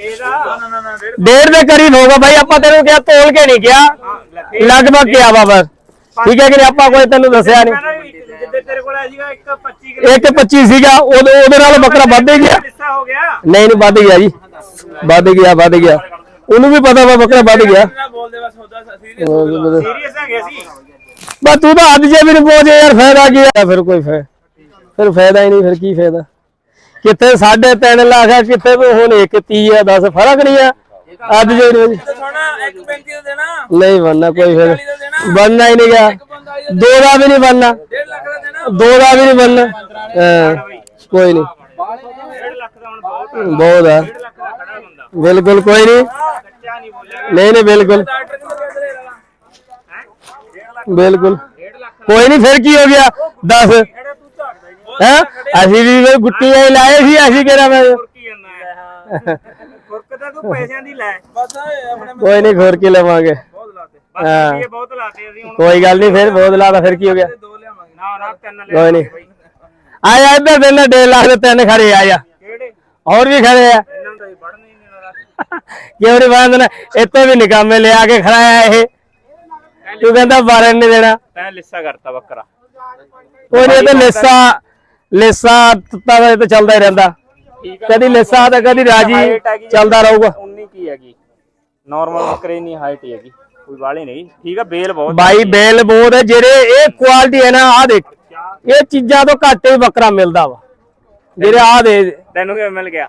ਇਹਦਾ ਨਾ ਨਾ ਨਾ ਡੇਢ ਡੇਢ ਦੇ ਕਰੀਬ ਹੋਗਾ ਬਾਈ ਆਪਾਂ ਤੈਨੂੰ ਕਿਹਾ ਤੋਲ ਕੇ ਨਹੀਂ ਕਿਹਾ। ਲਗਭਗ ਕਿਹਾ ਵਾ ਬਸ। ਠੀਕ ਹੈ ਕਿ ਆਪਾਂ ਕੋਈ ਤੈਨੂੰ ਦੱਸਿਆ ਨਹੀਂ। ਜਿੱਦੇ ਤੇਰੇ ਕੋਲ ਸੀਗਾ ਇੱਕ 25 ਕਿਲੋ ਇੱਕ 25 ਸੀਗਾ ਉਹਦੇ ਉਹਦੇ ਨਾਲ ਬੱਕਰਾ ਵੱਧ ਗਿਆ। ਨਹੀਂ ਨਹੀਂ ਵੱਧ ਗਿਆ ਜੀ। ਵੱਧ ਗਿਆ ਵੱਧ ਗਿਆ। ਉਹਨੂੰ ਵੀ ਪਤਾ ਵਾ ਬੱਕਰਾ ਵੱਧ ਗਿਆ। ਨਾ ਬੋਲਦੇ ਬਸ ਹੁੰਦਾ ਸੀਰੀਅਸ ਸੀਰੀਅਸ ਹੈਗੇ ਸੀ। ਬਸ ਤੂੰ ਤਾਂ ਅੱਜ ਜੇ ਵੀ ਨਹੀਂ ਪਹੁੰਚੇ ਯਾਰ ਫਾਇਦਾ ਕੀ ਹੈ ਫਿਰ ਕੋਈ ਫਾਇਦਾ ਫਿਰ ਫਾਇਦਾ ਹੀ ਨਹੀਂ ਫਿਰ ਕੀ ਫਾਇਦਾ? ਕਿੱਥੇ 3.5 ਲੱਖ ਆ ਕਿੱਥੇ ਹੁਣ 1.30 ਆ 10 ਫ਼ਰਕ ਨਹੀਂ ਆ। ਅੱਜ ਜੇ ਨਹੀਂ ਸੋਣਾ ਇੱਕ 35 ਦਾ ਦੇਣਾ। ਨਹੀਂ ਬਣਨਾ ਕੋਈ ਫਿਰ। ਬਣਨਾ ਹੀ ਨਹੀਂ ਗਿਆ। ਦੋ ਦਾ ਵੀ ਨਹੀਂ ਬਣਨਾ। 1.5 ਲੱਖ ਦਾ ਦੇਣਾ। ਦੋ ਦਾ ਵੀ ਨਹੀਂ ਬਣਨਾ। ਹਾਂ, ਕੋਈ ਨਹੀਂ। 1.5 ਲੱਖ ਦਾ ਹੁਣ ਬਹੁਤ ਆ। ਬਹੁਤ ਆ 1.5 ਲੱਖ ਦਾ ਖੜਾ ਬੰਦਾ ਬਿਲਕੁਲ ਕੋਈ ਨਹੀਂ। ਨਹੀਂ ਨਹੀਂ ਬਿਲਕੁਲ। ਡਾਕਟਰ ਕਿੰਨੇ ਕਹਿੰਦੇ ਲੈ ਲਾ ਹੈ 1.5 ਲੱਖ ਬਿਲਕੁਲ। 1.5 ਲੱਖ ਕੋਈ ਨਹੀਂ ਫਿਰ ਕੀ ਹੋ ਗਿਆ? 10 ਖੜਾ ਤੂੰ ਝਾੜਦਾ ਹੀ ਨਹੀਂ। ਹੈ? ਅਸੀਂ ਵੀ ਫਿਰ ਗੁੱਟੀਆਂ ਹੀ ਲਾਏ ਸੀ ਅਸੀਂ ਕਿਹੜਾ ਮੈਂ ਕੀ ਜਾਂਦਾ ਤਾਂ ਤੂੰ ਪੈਸਿਆਂ ਦੀ ਲੈ। ਬਸ ਆਪਣੇ ਕੋਈ ਨਹੀਂ ਖੋਰ ਕੇ ਲਵਾਂਗੇ। ਬਹੁਤ ਲਾਤੇ। ਬਸ ਇਹ ਬਹੁਤ ਲਾਤੇ ਅਸੀਂ ਹੁਣ। ਕੋਈ ਗੱਲ ਨਹੀਂ ਫਿਰ ਬਹੁਤ ਲਾਦਾ ਫਿਰ ਕੀ ਹੋ ਗਿਆ? ਦੋ ਲਿਆਵਾਂਗੇ। ਨਾ ਨਾ ਤਿੰਨ ਲੈ ਕੋਈ ਨਹੀਂ। ਆਇਆ ਇੱਧਰ ਦੇ ਨਾ 1.5 ਲੱਖ ਦੇ ਤਿੰਨ ਖੜੇ ਆਇਆ। ਕਿਹੜੇ? ਹੋਰ ਵੀ ਖੜੇ ਆ। ਇਹਨਾਂ ਨੂੰ ਤਾਂ ਪੜਨੇ ਹੀ ਨਹੀਂ ਆਉਂਦਾ ਕਿਉਂ ਨਹੀਂ ਬੰਦ ਨਾ ਇੱਥੇ ਵੀ ਨਿਕਾਮੇ ਲਿਆ ਕੇ ਖੜਾਇਆ ਇਹ। ਤੂੰ ਕਹਿੰਦਾ ਬਾਰਨ ਨਹੀਂ ਦੇਣਾ। ਤੈਂ ਲਿੱਸਾ ਕਰਤਾ ਬੱਕਰਾ। ਕੋਈ ਨਹੀਂ ਤੇ ਲਿੱਸਾ ਲਿੱਸਾ ਤੱਤਾ ਦਾ ਇਹ ਤਾਂ ਚੱਲਦਾ ਹੀ ਰਹਿੰਦਾ। ਠੀਕ ਕਦੀ ਲਿੱਸਾ ਤਾਂ ਕਦੀ ਰਾਜੀ ਚੱਲਦਾ ਰਹੂਗਾ। 19 ਕੀ ਹੈਗੀ। ਨਾਰਮਲ ਬੱਕਰੇ ਨਹੀਂ ਹਾਈਟ ਹੈਗੀ। ਕੋਈ ਵਾਲੀ ਨਹੀਂ। ਠੀਕ ਆ ਬੇਲ ਬਹੁਤ ਬਾਈ ਬੇਲ ਬੋਦ ਹੈ। ਜਿਹੜੇ ਇਹ ਕੁਆਲਿਟੀ ਹੈ ਨਾ ਆ ਦੇਖ। ਇਹ ਚੀਜ਼ਾਂ ਤੋਂ ਘੱਟ ਹੀ ਬੱਕਰਾ ਮਿਲਦਾ ਵਾ। ਜਿਹੜੇ ਆ ਦੇ ਤੈਨੂੰ ਕਿਵੇਂ ਮਿਲ ਗਿਆ?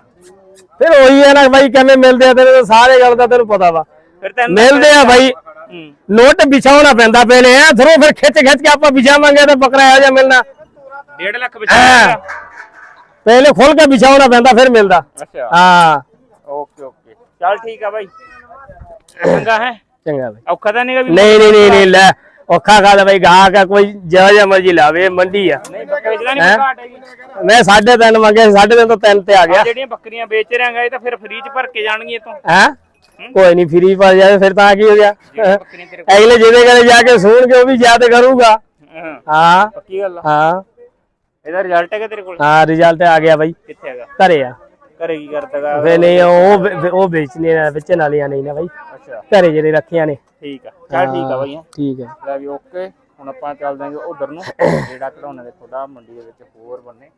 ਫਿਰ ਉਹੀ ਹੈ ਨਾ ਬਾਈ ਕਿਵੇਂ ਮਿਲਦੇ ਆ ਤੈਨੂੰ ਤਾਂ ਸਾਰੇ ਗੱਲ ਦਾ ਤੈਨੂੰ ਪਤਾ ਵਾ। ਫਿਰ ਤੈਨੂੰ ਮਿਲਦੇ ਆ ਬਾਈ। ਹੂੰ। ਨੋਟ ਵਿਛਾਉਣਾ ਪੈਂਦਾ ਪਹਿਲੇ ਐ ਥਰੋ ਫਿਰ ਖਿੱਚ ਖਿੱਚ ਕੇ ਆਪਾਂ ਵਿਛਾਵਾਂਗੇ ਤਾਂ ਬੱਕਰਾ ਇਹੋ ਜਿਹਾ ਮਿਲਣਾ। 1.5 ਲੱਖ। ਪਹਿਲੇ ਖੁੱਲ ਕੇ ਵਿਛਾਉਣਾ ਪੈਂਦਾ ਫਿਰ ਮਿਲਦਾ। ਅੱਛਾ। ਹਾਂ। Okay okay. ਚੱਲ ਠੀਕ ਆ ਬਾਈ। ਚੰਗਾ ਹੈ। ਚੰਗਾ ਬਾਈ। ਔਖਾ ਤਾਂ ਨਹੀਂਗਾ ਵੀ ਨਹੀਂ ਨਹੀਂ ਨਹੀਂ ਨਹੀਂ ਲੈ ਔਖਾ ਖਾਦਾ ਬਾਈ? ਗਾਹ ਕਾ ਕੋਈ ਜਿਹੜਾ ਜਿਹਾ ਮਰਜ਼ੀ ਲਾਵੇ ਮੰਡੀ ਆ। ਨਹੀਂ ਬੱਕਰੇ ਜਿਹੜਾ ਨਹੀਂ ਹੈਂ? ਘਾਟ ਹੈਗੀ। ਮੈਂ ਸਾਢੇ ਤਿੰਨ ਮੰਗੇ ਸਾਢੇ ਤਿੰਨ ਤੋਂ ਤਿੰਨ ਤੇ ਆ ਗਿਆ। ਜਿਹੜੀਆਂ ਬੱਕਰੀਆਂ ਵੇਚ ਰਿਆਂਗਾ ਇਹ ਤਾਂ ਫਿਰ ਫ੍ਰੀ ਚ ਭਰ ਕੇ ਜਾਣਗੀਆਂ ਤੋਂ ਹੈ? ਕੋਈ ਨਹੀਂ ਫਰੀ ਪਾ ਜਾਵੇ ਫਿਰ ਤਾਂ ਕੀ ਹੋ ਗਿਆ? ਬੱਕਰੀਆਂ ਤੇਰੇ ਅਗਲੇ ਜਿਹਦੇ ਘਰੇ ਜਾ ਕੇ ਸੁਣ ਕੇ ਉਹ ਵੀ ਯਾਦ ਕਰੂਗਾ। ਹਾਂ। ਹਾਂ। ਪੱਕੀ ਗੱਲ ਆ। ਹਾਂ। ਇਹਦਾ ਰਿਜ਼ਲਟ ਹੈਗਾ ਤੇਰੇ ਕੋਲ? ਹਾਂ ਰਿਜ਼ਲਟ ਆ ਗਿਆ ਬਾਈ। ਕਿੱਥੇ ਹੈਗਾ? ਘਰੇ ਆ। ਘਰੇ ਕੀ ਕਰਦਾਗਾ ਫੇ ਨਹੀਂ ਉਹ ਵੇ- ਉਹ ਵੇਚਣੇ ਆ ਵੇਚਣ ਵਾਲੀਆਂ ਨਹੀਂ ਨਾ ਬਾਈ। ਅੱਛਾ। ਘਰੇ ਜਿਹੜੇ ਰੱਖੀਆਂ ਨੇ। ਠੀਕ ਆ। ਚੱਲ ਠੀਕ ਆ ਬਾਈ। ਠੀਕ ਹੈ ਲੈ ਵੀ ਓਕੇ ਹੁਣ ਆਪਾਂ ਚੱਲ ਜਾਾਂਗੇ ਉਧਰ ਨੂੰ। ਜਿਹੜਾ ਕਢਾਉਣਾ ਦੇਖੋ ਦਾ ਮੰਡੀ ਦੇ ਵਿੱਚ ਹੋਰ ਬੰਨੇ।